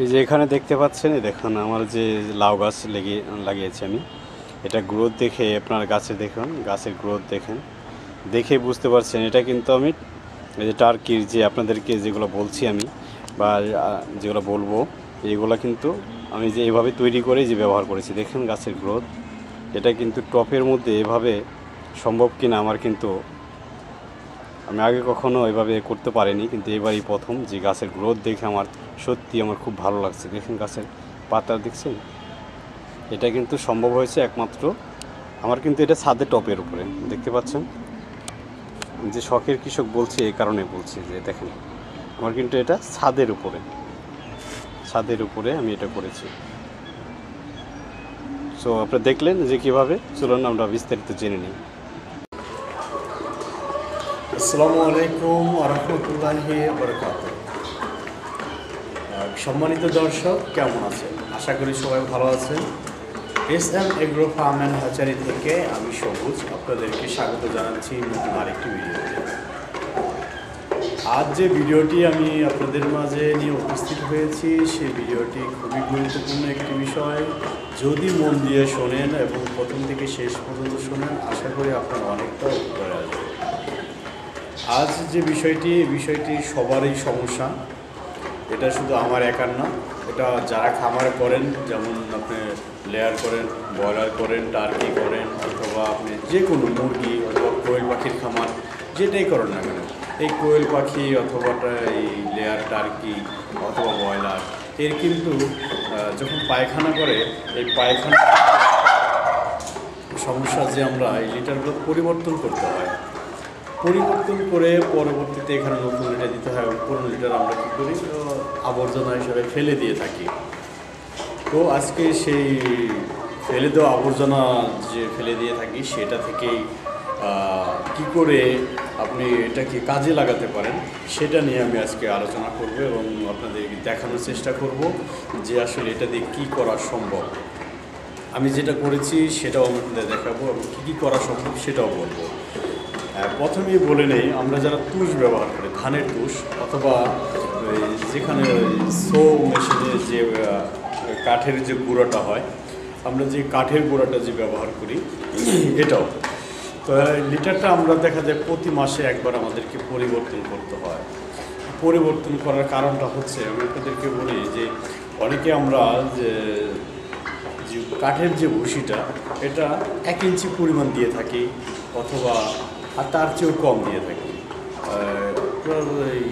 এই যে এখানে দেখতে পাচ্ছেন দেখুন, আমার যে লাউ গাছ লেগে, লাগিয়েছি আমি। এটা গ্রোথ দেখে আপনার গাছে দেখুন, গাছের গ্রোথ দেখেন। দেখে বুঝতে পারছেন, এটা কিন্তু আমি এই যে টার্কির যে আপনাদেরকে যেগুলো বলছি আমি, বা যেগুলো বলব, এগুলো কিন্তু আমি যে এভাবে তৈরি করে যে ব্যবহার করেছি। দেখেন গাছের গ্রোথ এটা কিন্তু টপের মধ্যে এভাবে সম্ভব কিনা আমার কিন্তু আমি আগে কখনো এভাবে করতে পারিনি, কিন্তু এবারই প্রথম যে গাছের গ্রোথ দেখে আমার সত্যি আমার খুব ভালো লাগছে। দেখেন গাছের পাতা, দেখছেন? এটা কিন্তু সম্ভব হয়েছে একমাত্র আমার কিন্তু এটা ছাদে টপের উপরে। দেখতে পাচ্ছেন? যে শখের কৃষক বলছে এই কারণে বলছি যে, দেখেন, আমার কিন্তু এটা ছাদের উপরে। ছাদের উপরে আমি এটা করেছি। সো আপনারা দেখলেন যে কীভাবে? চলুন আমরা বিস্তারিত জেনে নিই। আসসালামু আলাইকুম আরহামতুল্লাহি বরকাত সম্মানিত দর্শক, কেমন আছেন? আশা করি সবাই ভালো আছেন। S M agro farm and hatchery থেকে আমি সবুজ আপনাদেরকে স্বাগত জানাচ্ছি নতুন আরেকটি ভিডিওতে। আজ যে ভিডিওটি আমি আপনাদের মাঝে নিয়ে উপস্থিত হয়েছি, সেই ভিডিওটি খুবই গুরুত্বপূর্ণ একটি বিষয়। যদি মন দিয়ে শোনেন এবং প্রথম থেকে শেষ পর্যন্ত শোনেন, আশা করি আপনার অনেকটা উপকারে আসবে। আজ যে বিষয়টি বিষয়টি সবারই সমস্যা। এটা শুধু আমার একার না, এটা যারা খামার করেন, যেমন আপনি লেয়ার করেন ব্রয়লার করেন টার্কি করেন, অথবা আপনি যে কোনো মুরগি অথবা কোয়েল পাখির খামার, যেটাই করেন না কেন, এই কোয়েল পাখি অথবা এই লেয়ার টার্কি অথবা ব্রয়লার এর কিন্তু যখন পায়খানা করে, এই পায়খানা সমস্যা যে আমরা এই লিটারগুলো পরিবর্তন করতে হয়। পরিবর্তন করে পরবর্তীতে এখানে নতুন লিটার দিতে হয় পুরনো লিটার আমরা কী করি? আবর্জনা হিসাবে ফেলে দিয়ে থাকি। তো আজকে সেই ফেলে দেওয়া আবর্জনা যে ফেলে দিয়ে থাকি, সেটা থেকেই কি করে আপনি এটাকে কাজে লাগাতে পারেন, সেটা নিয়ে আমি আজকে আলোচনা করব এবং আপনাদের দেখানোর চেষ্টা করব যে আসলে এটা দিয়ে কী করা সম্ভব। আমি যেটা করেছি সেটাও আপনাদের দেখাবো এবং কী কী করা সম্ভব সেটাও বলব। প্রথমেই বলে নেই, আমরা যারা তুষ ব্যবহার করি, ধানের তুষ, অথবা যেখানে সো মেশিনে যে কাঠের যে গুঁড়োটা হয়, আমরা যে কাঠের গুঁড়াটা যে ব্যবহার করি, এটাও। তো লিটারটা আমরা দেখা যায় প্রতি মাসে একবার আমাদেরকে পরিবর্তন করতে হয়। পরিবর্তন করার কারণটা হচ্ছে, আমি আপনাদেরকে বলি যে অনেকে আমরা যে কাঠের যে ভুসিটা এটা এক ইঞ্চি পরিমাণ দিয়ে থাকি, অথবা আর তার চেয়েও কম দিয়ে থাকি। এই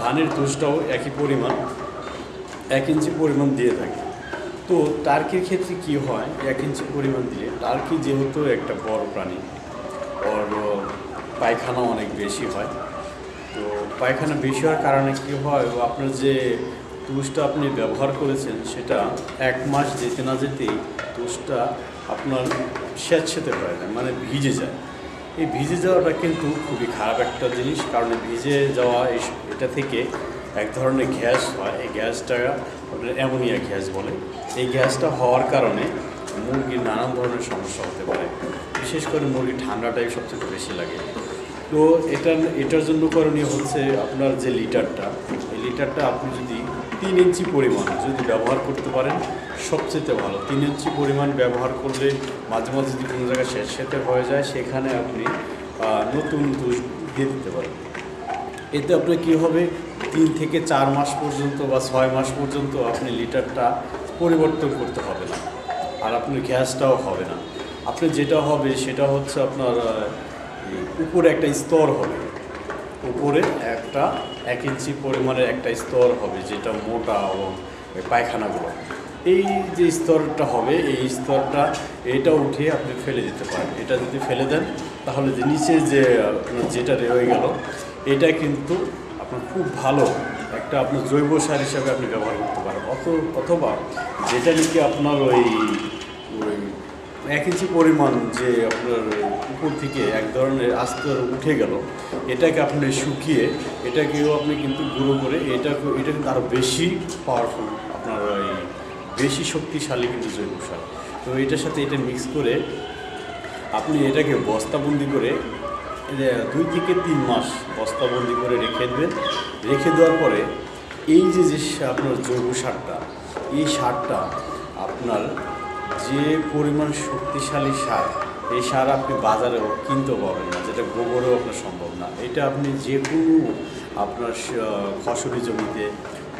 ধানের তুষটাও একই পরিমাণ, এক ইঞ্চি পরিমাণ দিয়ে থাকি। তো টার্কির ক্ষেত্রে কি হয়? এক ইঞ্চি পরিমাণ দিলে টার্কি যেহেতু একটা বড় প্রাণী, ওর পায়খানা অনেক বেশি হয়। তো পায়খানা বেশি হওয়ার কারণে কি হয়? আপনার যে তুষটা আপনি ব্যবহার করেছেন, সেটা এক মাস যেতে না যেতেই তুষটা আপনার স্যাঁতস্যাঁতে হয়ে যায় মানে ভিজে যায়। এই ভিজে যাওয়াটা কিন্তু খুবই খারাপ একটা জিনিস, কারণ ভিজে যাওয়া এটা থেকে এক ধরনের গ্যাস হয়। এই গ্যাসটা অ্যামোনিয়া গ্যাস বলে। এই গ্যাসটা হওয়ার কারণে মুরগির নানান ধরনের সমস্যা হতে পারে। বিশেষ করে মুরগির ঠান্ডাটাই সবচেয়ে বেশি লাগে। তো এটা, এটার জন্য করণীয় হচ্ছে আপনার যে লিটারটা, এই লিটারটা আপনি যদি তিন ইঞ্চি পরিমাণ যদি ব্যবহার করতে পারেন, সবচেয়ে ভালো। তিন ইঞ্চি পরিমাণ ব্যবহার করলে মাঝে মাঝে যদি কোনো জায়গায় সেতে হয়ে যায়, সেখানে আপনি নতুন দুষ দিয়ে দিতে পারেন। এতে আপনার কী হবে? তিন থেকে চার মাস পর্যন্ত বা ছয় মাস পর্যন্ত আপনি লিটারটা পরিবর্তন করতে হবে না। আর আপনার গ্যাসটাও হবে না। আপনি যেটা হবে, সেটা হচ্ছে আপনার উপরে একটা স্তর হবে। উপরে একটা এক ইঞ্চি পরিমাণের একটা স্তর হবে যেটা মোটা এবং পায়খানাগুলো। এই যে স্তরটা হবে, এই স্তরটা এটা উঠে আপনি ফেলে দিতে পারেন। এটা যদি ফেলে দেন, তাহলে যে নিচে যে, আপনার যেটা রয়ে গেল, এটা কিন্তু আপনার খুব ভালো একটা আপনার জৈব সার হিসাবে আপনি ব্যবহার করতে পারেন। অত, অথবা যেটা নাকি আপনার ওই ওই এক ইঞ্চি পরিমাণ যে আপনার উপর থেকে এক ধরনের আস্তর উঠে গেল। এটাকে আপনি শুকিয়ে এটাকেও আপনি কিন্তু গুঁড়ো করে এটা এটা কিন্তু আরও বেশি পাওয়ারফুল আপনার ওই বেশি শক্তিশালী কিন্তু জৈব সার। তো এটার সাথে এটা মিক্স করে আপনি এটাকে বস্তাবন্দি করে দুই থেকে তিন মাস বস্তাবন্দি করে রেখে দেবেন। রেখে দেওয়ার পরে এই যে যে আপনার জৈব সারটা, এই সারটা আপনার যে পরিমাণ শক্তিশালী সার এই সার আপনি বাজারেও কিনতে পারবেন না, যেটা গোবরেও আপনার সম্ভব না। এটা আপনি যে কোনো আপনার ফসলি জমিতে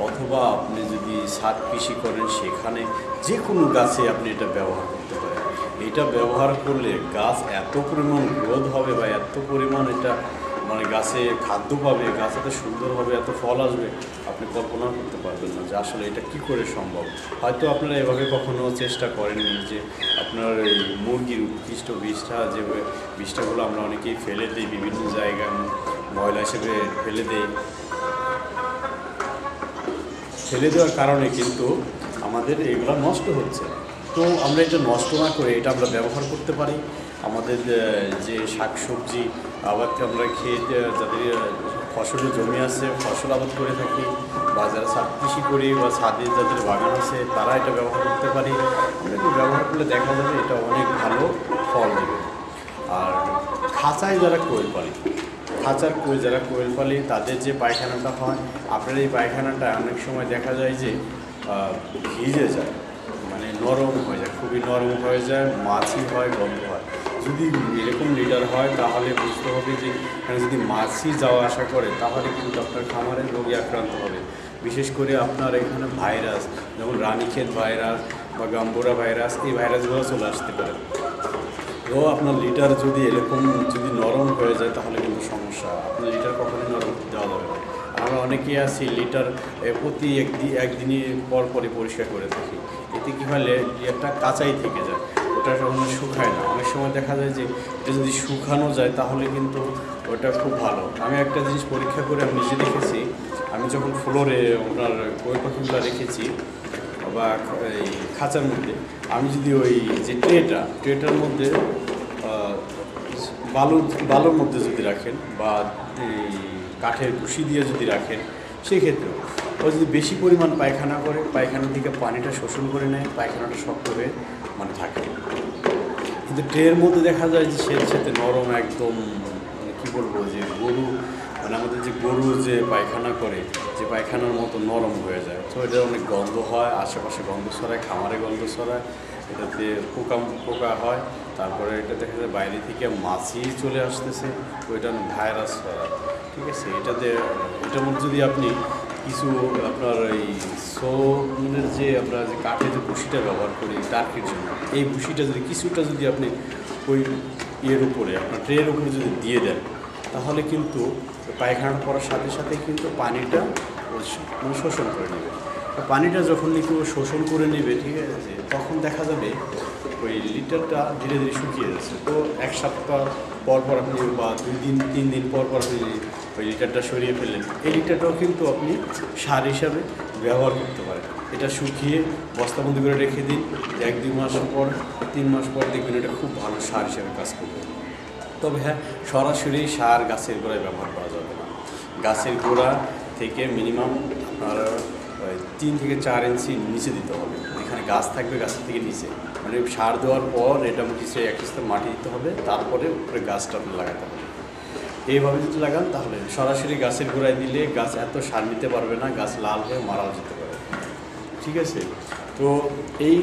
অথবা আপনি যদি সার কৃষি করেন, সেখানে যে কোনো গাছে আপনি এটা ব্যবহার করতে পারেন। এটা ব্যবহার করলে গাছ এত পরিমাণ গ্রোথ হবে বা এত পরিমাণ এটা মানে গাছে খাদ্য পাবে, গাছ এত সুন্দর হবে, এত ফল আসবে, আপনি কল্পনা করতে পারবেন না যে আসলে এটা কি করে সম্ভব। হয়তো আপনারা এভাবে কখনো চেষ্টা করেননি যে আপনার এই মুরগির উৎকৃষ্ট বীজটা যে বীজটাগুলো আমরা অনেকেই ফেলে দিই বিভিন্ন জায়গায়, ময়লা হিসেবে ফেলে দিই। ফেলে দেওয়ার কারণে কিন্তু আমাদের এগুলো নষ্ট হচ্ছে। তো আমরা এটা নষ্ট না করে এটা আমরা ব্যবহার করতে পারি। আমাদের যে শাক সবজি আবাদ আমরা খেয়ে যাদের আহ, ফসলের জমি আছে ফসল আবাদ করে থাকি বা যারা ছাদ কৃষি করি বা ছাদে যাদের বাগান আছে তারা এটা ব্যবহার করতে পারি। ব্যবহার করলে দেখা যাবে এটা অনেক ভালো ফল দেবে। আর খাঁচায় যারা কোয়েল পালি খাঁচার কোয়েল যারা কোয়েল পালি তাদের যে পায়খানাটা হয় আপনার এই পায়খানাটা অনেক সময় দেখা যায় যে ভিজে যায় মানে নরম হয়ে যায় খুবই নরম হয়ে যায় মাছি হয় গন্ধ হয়। যদি এরকম লিডার হয়, তাহলে বুঝতে হবে যে এখানে যদি মাছি যাওয়া আসা করে, তাহলে কিন্তু আপনার খামারের রোগে আক্রান্ত হবে। বিশেষ করে আপনার এখানে ভাইরাস যেমন রানীক্ষেত ভাইরাস বা গাম্বোরা ভাইরাস এই ভাইরাসগুলো চলে আসতে পারে। তো আপনার লিটার যদি এরকম যদি নরম হয়ে যায়, তাহলে কিন্তু সমস্যা। আপনার লিটার কখনোই নরম দেওয়া যাবে আমরা অনেকেই আছি লিটার প্রতি একদিন একদিনই পর পরে পরিষ্কার করে থাকি। এতে কী হয় লিটারটা কাঁচাই থেকে যায়। ওটা কখনো শুকায় না সময় দেখা যায় যে এটা যদি শুকানো যায় তাহলে কিন্তু ওটা খুব ভালো। আমি একটা জিনিস পরীক্ষা করে আমি নিজে দেখেছি। আমি যখন ফ্লোরে ওনার কই পাখিগুলো রেখেছি বা এই খাঁচার মধ্যে আমি যদি ওই যে ট্রেটা ট্রেটার মধ্যে আহ, বালু বালুর মধ্যে যদি রাখেন বা এই কাঠের ভুসি দিয়ে যদি রাখেন সেক্ষেত্রেও। ও যদি বেশি পরিমাণ পায়খানা করে পায়খানার দিকে পানিটা শোষণ করে নেয় পায়খানাটা শক্ত হয়ে মানে থাকে। কিন্তু ট্রের মধ্যে দেখা যায় যে সে সাথে নরম একদম মানে কী বলব, যে গরু মানে আমাদের যে গরু যে পায়খানা করে, যে পায়খানার মতো নরম হয়ে যায়। তো এটা অনেক গন্ধ হয়, আশেপাশে গন্ধ ছড়ায়, খামারে গন্ধ ছড়ায়, এটাতে পোকা পোকা হয়। তারপরে এটা দেখা যায় বাইরে থেকে মাছি চলে আসতেছে, ওইটা ভাইরাস ছড়ায়। ঠিক আছে? এটাতে, এটার মধ্যে যদি আপনি কিছু আপনার এই সোনের যে আমরা যে কাঠের যে ভুসিটা ব্যবহার করি টার্কির জন্য। এই ভুসিটা যদি কিছুটা যদি আপনি ওই ইয়ের উপরে, আপনার ট্রের উপরে যদি দিয়ে দেন, তাহলে কিন্তু পায়খানা পড়ার সাথে সাথে কিন্তু পানিটা মানে শোষণ করে নেবে। পানিটা যখন ও শোষণ করে নেবে, ঠিক আছে, তখন দেখা যাবে ওই লিটারটা ধীরে ধীরে শুকিয়ে যাচ্ছে। তো এক সপ্তাহ পর পর আপনি বা দুই দিন, তিন দিন পর পর আপনি ওই লিটারটা সরিয়ে ফেললেন। এই লিটারটাও কিন্তু আপনি সার হিসাবে ব্যবহার করতে পারেন। এটা শুকিয়ে বস্তাবন্দি করে রেখে দিন। এক দুই মাস পর, তিন মাস পর দেখবেন এটা খুব ভালো সার হিসাবে কাজ করবে। তবে হ্যাঁ সরাসরি সার গাছের গোড়ায় ব্যবহার করা যাবে না। গাছের গোড়া থেকে মিনিমাম আপনার তিন থেকে চার ইঞ্চি নিচে দিতে হবে। যেখানে গাছ থাকবে গাছের থেকে নিচে। মানে সার দেওয়ার পর এটা কিছু এক মাটি দিতে হবে। তারপরে উপরে গাছটা আপনি লাগাতে হবে এইভাবে যদি লাগান, তাহলে সরাসরি গাছের গোড়ায় দিলে গাছ এত সার নিতে পারবে না, গাছ লাল হয়ে মারাও যেতে পারে। ঠিক আছে? তো এই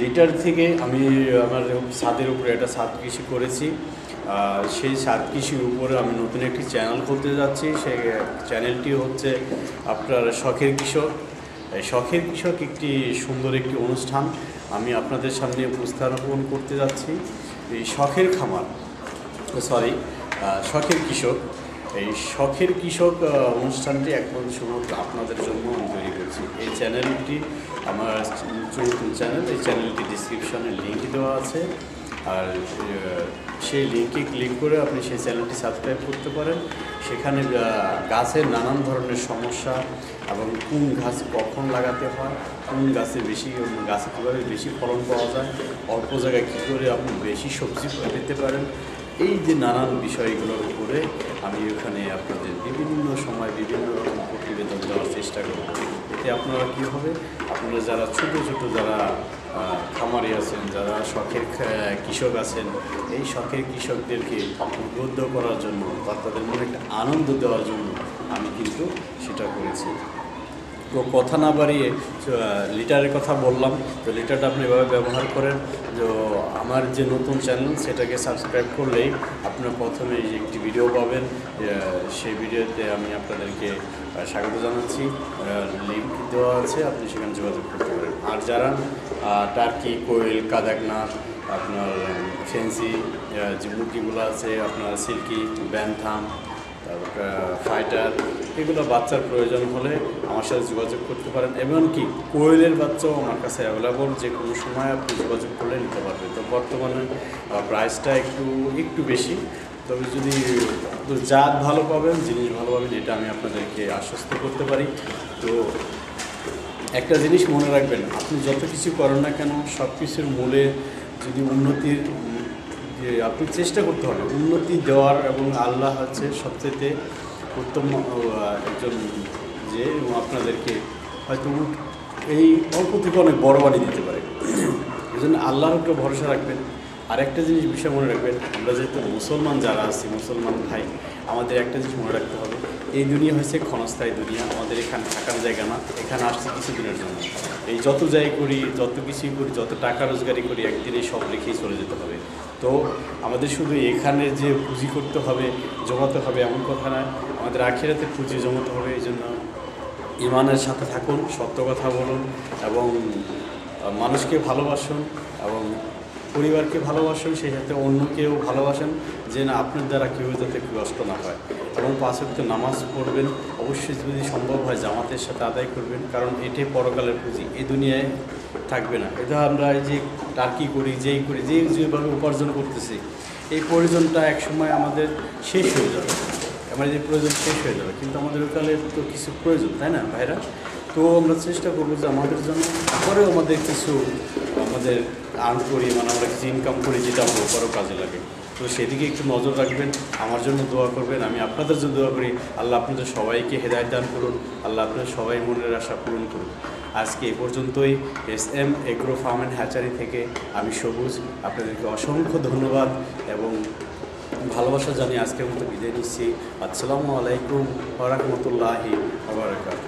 লিটার থেকে আমি আমার ছাদের উপরে একটা ছাদ কৃষি করেছি। সেই ছাদ কৃষির উপরে আমি নতুন একটি চ্যানেল খুলতে যাচ্ছি। সেই চ্যানেলটি হচ্ছে আপনার শখের কৃষক শখের কৃষক একটি সুন্দর একটি অনুষ্ঠান আমি আপনাদের সামনে উপস্থাপন করতে যাচ্ছি। এই শখের খামার সরি শখের কৃষক। এই শখের কৃষক অনুষ্ঠানটি এখন শুধুমাত্র আপনাদের জন্য আমি তৈরি করছি। এই চ্যানেলটি আমার নতুন চ্যানেল, এই চ্যানেলটি ডিসক্রিপশনে লিঙ্ক দেওয়া আছে। আর সেই লিঙ্কে ক্লিক করে আপনি সেই চ্যানেলটি সাবস্ক্রাইব করতে পারেন। সেখানে গাছের নানান ধরনের সমস্যা এবং কোন গাছ কখন লাগাতে হয়, কোন গাছে বেশি, গাছে কীভাবে বেশি ফলন পাওয়া যায়, অল্প জায়গায় কী করে আপনি বেশি সবজি পেতে পারেন এই যে নানান বিষয়গুলোর উপরে আমি ওখানে আপনাদের বিভিন্ন সময় বিভিন্ন রকম প্রতিবেদন দেওয়ার চেষ্টা করব। এতে আপনারা কী হবে? আপনারা যারা ছোট ছোট যারা খামারি আছেন, যারা শখের কৃষক আছেন, এই শখের কৃষকদেরকে উদ্বুদ্ধ করার জন্য বা তাদের মনে একটা আনন্দ দেওয়ার জন্য আমি কিন্তু সেটা করেছি। কথা না বাড়িয়ে লিটারের কথা বললাম, তো লিটারটা আপনি এভাবে ব্যবহার করেন যে আমার যে নতুন চ্যানেল, সেটাকে সাবস্ক্রাইব করলেই আপনার প্রথমে একটি ভিডিও পাবেন সেই ভিডিওতে আমি আপনাদেরকে স্বাগত জানাচ্ছি লিঙ্ক দেওয়া আছে, আপনি সেখানে যোগাযোগ করতে পারেন। আর যারা টার্কি, কোয়েল, কাদাকনাথ, আপনার ফেন্সি যে মুরগিগুলো আছে, আপনার সিল্কি, ব্যানথাম, তারপর ফাইটার এগুলো বাচ্চার প্রয়োজন হলে আমার সাথে যোগাযোগ করতে পারেন, এমনকি কোয়েলের বাচ্চাও আমার কাছে অ্যাভেলেবল যে কোনো সময় আপনি যোগাযোগ করলে নিতে পারবেন তো বর্তমানে প্রাইসটা একটু একটু বেশি। তবে যদি জাত ভালো পাবেন, জিনিস ভালো পাবেন, এটা আমি আপনাদেরকে আশ্বস্ত করতে পারি। তো একটা জিনিস মনে রাখবেন, আপনি যত কিছু করেন না কেন, সব কিছুর মূলে যদি উন্নতির যে আপনি চেষ্টা করতে হবে, উন্নতি দেওয়ার এবং আল্লাহ হচ্ছে সবচেয়ে উত্তম একজন যে আপনাদেরকে হয়তো এই অল্প থেকে অনেক বড় বাড়ি দিতে পারে। এই জন্য আল্লাহর উপরে ভরসা রাখবেন। আর একটা জিনিস বিষয় মনে রাখবেন, আমরা যেহেতু মুসলমান যারা আছি, মুসলমান ভাই, আমাদের একটা জিনিস মনে রাখতে হবে। এই দুনিয়া হয়েছে ক্ষণস্থায়ী দুনিয়া, আমাদের এখানে থাকার জায়গা না, এখানে আসছে কিছু দিনের জন্য। এই যত যাই করি, যত কিছুই করি, যত টাকা রোজগারি করি, একদিনে সব রেখেই চলে যেতে হবে। তো আমাদের শুধু এখানে যে পুঁজি করতে হবে, জমাতে হবে এমন কথা না আমাদের আখেরাতে পুঁজি জমাতে হবে, এই জন্য ইমানের সাথে থাকুন, সত্য কথা বলুন এবং মানুষকে ভালোবাসুন এবং পরিবারকে ভালোবাসুন, সেই সাথে অন্যকেও ভালোবাসেন যে না আপনার দ্বারা কেউ যাতে কষ্ট না হয়। এবং পাঁচ নামাজ পড়বেন, অবশ্যই যদি সম্ভব হয় জামাতের সাথে আদায় করবেন, কারণ এটাই পরকালের পুঁজি। এই দুনিয়ায় থাকবে না। এটা আমরা এই যে টার্কি করি, যেই করি, যেই যেভাবে উপার্জন করতেছি, এই প্রয়োজনটা একসময় আমাদের শেষ হয়ে যাবে। আমার যে প্রয়োজন শেষ হয়ে যাবে, কিন্তু আমাদের ওখানে তো কিছু প্রয়োজন, তাই না ভাইরা? তো আমরা চেষ্টা করব যে আমাদের জন্য পরেও আমাদের কিছু আমাদের আর্ন করি মানে আমরা কিছু ইনকাম করি, যেটা আমরা পরেও কাজে লাগে। তো সেদিকে একটু নজর রাখবেন, আমার জন্য দোয়া করবেন, আমি আপনাদের জন্য দোয়া করি। আল্লাহ আপনাদের সবাইকে হেদায়ত দান করুন, আল্লাহ আপনাদের সবাই মনের আশা পূরণ করুন। আজকে এ পর্যন্তই। S M agro farm and hatchery থেকে আমি সবুজ। আপনাদেরকে অসংখ্য ধন্যবাদ এবং ভালোবাসা জানিয়ে আজকের মতো বিদায় নিচ্ছি। আসসালামু আলাইকুম ওরহমতুল্লাহি আবরাকাত